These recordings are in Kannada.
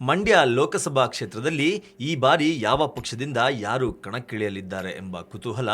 ಮಂಡ್ಯ ಲೋಕಸಭಾ ಕ್ಷೇತ್ರದಲ್ಲಿ ಈ ಬಾರಿ ಯಾವ ಪಕ್ಷದಿಂದ ಯಾರು ಕಣಕ್ಕಿಳಿಯಲಿದ್ದಾರೆ ಎಂಬ ಕುತೂಹಲ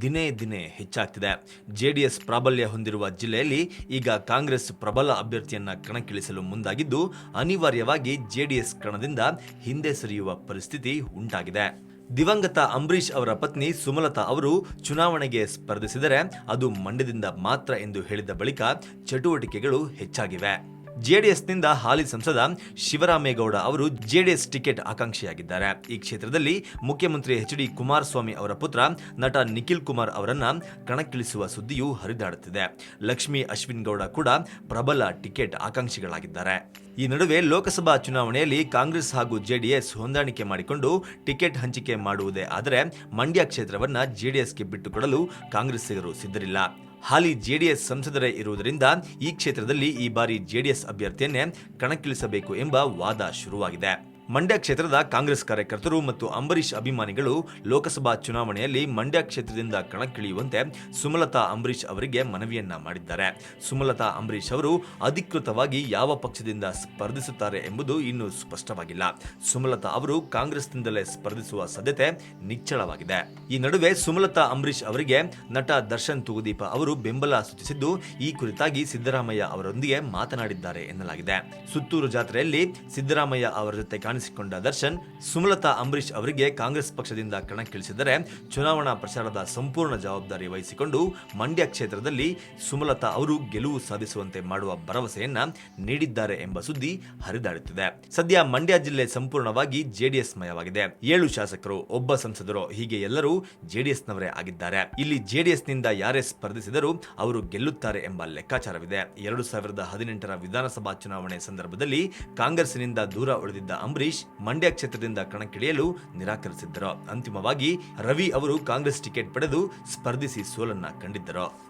ದಿನೇ ದಿನೇ ಹೆಚ್ಚಾಗ್ತಿದೆ. ಜೆಡಿಎಸ್ ಪ್ರಾಬಲ್ಯ ಹೊಂದಿರುವ ಜಿಲ್ಲೆಯಲ್ಲಿ ಈಗ ಕಾಂಗ್ರೆಸ್ ಪ್ರಬಲ ಅಭ್ಯರ್ಥಿಯನ್ನ ಕಣಕ್ಕಿಳಿಸಲು ಮುಂದಾಗಿದ್ದು, ಅನಿವಾರ್ಯವಾಗಿ ಜೆಡಿಎಸ್ ಕಣದಿಂದ ಹಿಂದೆ ಸರಿಯುವ ಪರಿಸ್ಥಿತಿ ಉಂಟಾಗಿದೆ. ದಿವಂಗತ ಅಂಬರೀಷ್ ಅವರ ಪತ್ನಿ ಸುಮಲತಾ ಅವರು ಚುನಾವಣೆಗೆ ಸ್ಪರ್ಧಿಸಿದರೆ ಅದು ಮಂಡ್ಯದಿಂದ ಮಾತ್ರ ಎಂದು ಹೇಳಿದ ಬಳಿಕ ಚಟುವಟಿಕೆಗಳು ಹೆಚ್ಚಾಗಿವೆ. ಜೆಡಿಎಸ್ನಿಂದ ಹಾಲಿ ಸಂಸದ ಶಿವರಾಮೇಗೌಡ ಅವರು ಜೆಡಿಎಸ್ ಟಿಕೆಟ್ ಆಕಾಂಕ್ಷಿಯಾಗಿದ್ದಾರೆ. ಈ ಕ್ಷೇತ್ರದಲ್ಲಿ ಮುಖ್ಯಮಂತ್ರಿ ಎಚ್ ಡಿ ಕುಮಾರಸ್ವಾಮಿ ಅವರ ಪುತ್ರ ನಟ ನಿಖಿಲ್ ಕುಮಾರ್ ಅವರನ್ನ ಕಣಕ್ಕಿಳಿಸುವ ಸುದ್ದಿಯು ಹರಿದಾಡುತ್ತಿದೆ. ಲಕ್ಷ್ಮೀ ಅಶ್ವಿನ್ ಗೌಡ ಕೂಡ ಪ್ರಬಲ ಟಿಕೆಟ್ ಆಕಾಂಕ್ಷಿಗಳಾಗಿದ್ದಾರೆ. ಈ ನಡುವೆ ಲೋಕಸಭಾ ಚುನಾವಣೆಯಲ್ಲಿ ಕಾಂಗ್ರೆಸ್ ಹಾಗೂ ಜೆಡಿಎಸ್ ಹೊಂದಾಣಿಕೆ ಮಾಡಿಕೊಂಡು ಟಿಕೆಟ್ ಹಂಚಿಕೆ ಮಾಡುವುದೇ ಆದರೆ ಮಂಡ್ಯ ಕ್ಷೇತ್ರವನ್ನು ಜೆಡಿಎಸ್ಗೆ ಬಿಟ್ಟುಕೊಡಲು ಕಾಂಗ್ರೆಸ್ಸಿಗರು ಸಿದ್ಧರಿಲ್ಲ. ಹಾಲಿ ಜೆಡಿಎಸ್ ಸಂಸದರೇ ಇರುವುದರಿಂದ ಈ ಕ್ಷೇತ್ರದಲ್ಲಿ ಈ ಬಾರಿ ಜೆಡಿಎಸ್ ಅಭ್ಯರ್ಥಿಯನ್ನೇ ಕಣಕ್ಕಿಳಿಸಬೇಕು ಎಂಬ ವಾದ ಶುರುವಾಗಿದೆ. ಮಂಡ್ಯ ಕ್ಷೇತ್ರದ ಕಾಂಗ್ರೆಸ್ ಕಾರ್ಯಕರ್ತರು ಮತ್ತು ಅಂಬರೀಷ್ ಅಭಿಮಾನಿಗಳು ಲೋಕಸಭಾ ಚುನಾವಣೆಯಲ್ಲಿ ಮಂಡ್ಯ ಕ್ಷೇತ್ರದಿಂದ ಕಣಕ್ಕಿಳಿಯುವಂತೆ ಸುಮಲತಾ ಅಂಬರೀಷ್ ಅವರಿಗೆ ಮನವಿಯನ್ನ ಮಾಡಿದ್ದಾರೆ. ಸುಮಲತಾ ಅಂಬರೀಷ್ ಅವರು ಅಧಿಕೃತವಾಗಿ ಯಾವ ಪಕ್ಷದಿಂದ ಸ್ಪರ್ಧಿಸುತ್ತಾರೆ ಎಂಬುದು ಇನ್ನೂ ಸ್ಪಷ್ಟವಾಗಿಲ್ಲ. ಸುಮಲತಾ ಅವರು ಕಾಂಗ್ರೆಸ್ನಿಂದಲೇ ಸ್ಪರ್ಧಿಸುವ ಸಾಧ್ಯತೆ ನಿಚ್ಚಳವಾಗಿದೆ. ಈ ನಡುವೆ ಸುಮಲತಾ ಅಂಬರೀಷ್ ಅವರಿಗೆ ನಟ ದರ್ಶನ್ ತೂಗುದೀಪ ಅವರು ಬೆಂಬಲ ಸೂಚಿಸಿದ್ದು, ಈ ಕುರಿತಾಗಿ ಸಿದ್ದರಾಮಯ್ಯ ಅವರೊಂದಿಗೆ ಮಾತನಾಡಿದ್ದಾರೆ ಎನ್ನಲಾಗಿದೆ. ಸುತ್ತೂರು ಜಾತ್ರೆಯಲ್ಲಿ ಸಿದ್ದರಾಮಯ್ಯ ಅವರ ಜೊತೆ ಕಾಣಿಸಿಕೊಂಡ ದರ್ಶನ್, ಸುಮಲತಾ ಅಂಬರೀಶ್ ಅವರಿಗೆ ಕಾಂಗ್ರೆಸ್ ಪಕ್ಷದಿಂದ ಕಣಕ್ಕಿಳಿಸಿದರೆ ಚುನಾವಣಾ ಪ್ರಚಾರದ ಸಂಪೂರ್ಣ ಜವಾಬ್ದಾರಿ ವಹಿಸಿಕೊಂಡು ಮಂಡ್ಯ ಕ್ಷೇತ್ರದಲ್ಲಿ ಸುಮಲತಾ ಅವರು ಗೆಲುವು ಸಾಧಿಸುವಂತೆ ಮಾಡುವ ಭರವಸೆಯನ್ನ ನೀಡಿದ್ದಾರೆ ಎಂಬ ಸುದ್ದಿ ಹರಿದಾಡುತ್ತಿದೆ. ಸದ್ಯ ಮಂಡ್ಯ ಜಿಲ್ಲೆ ಸಂಪೂರ್ಣವಾಗಿ ಜೆಡಿಎಸ್ ಮಯವಾಗಿದೆ. ಏಳು ಶಾಸಕರು, ಒಬ್ಬ ಸಂಸದರು, ಹೀಗೆ ಎಲ್ಲರೂ ಜೆಡಿಎಸ್ನವರೇ ಆಗಿದ್ದಾರೆ. ಇಲ್ಲಿ ಜೆಡಿಎಸ್ನಿಂದ ಯಾರೇ ಸ್ಪರ್ಧಿಸಿದರೂ ಅವರು ಗೆಲ್ಲುತ್ತಾರೆ ಎಂಬ ಲೆಕ್ಕಾಚಾರವಿದೆ. ಎರಡು ಸಾವಿರದ ಹದಿನೆಂಟರ ವಿಧಾನಸಭಾ ಚುನಾವಣೆ ಸಂದರ್ಭದಲ್ಲಿ ಕಾಂಗ್ರೆಸ್ನಿಂದ ದೂರ ಉಳಿದಿದ್ದ ಅಂಬರೀಷ್ ಮಂಡ್ಯ ಕ್ಷೇತ್ರದಿಂದ ಕಣಕ್ಕಿಳಿಯಲು ನಿರಾಕರಿಸಿದ್ದರು. ಅಂತಿಮವಾಗಿ ರವಿ ಅವರು ಕಾಂಗ್ರೆಸ್ ಟಿಕೆಟ್ ಪಡೆದು ಸ್ಪರ್ಧಿಸಿ ಸೋಲನ್ನ ಕಂಡಿದ್ದರು.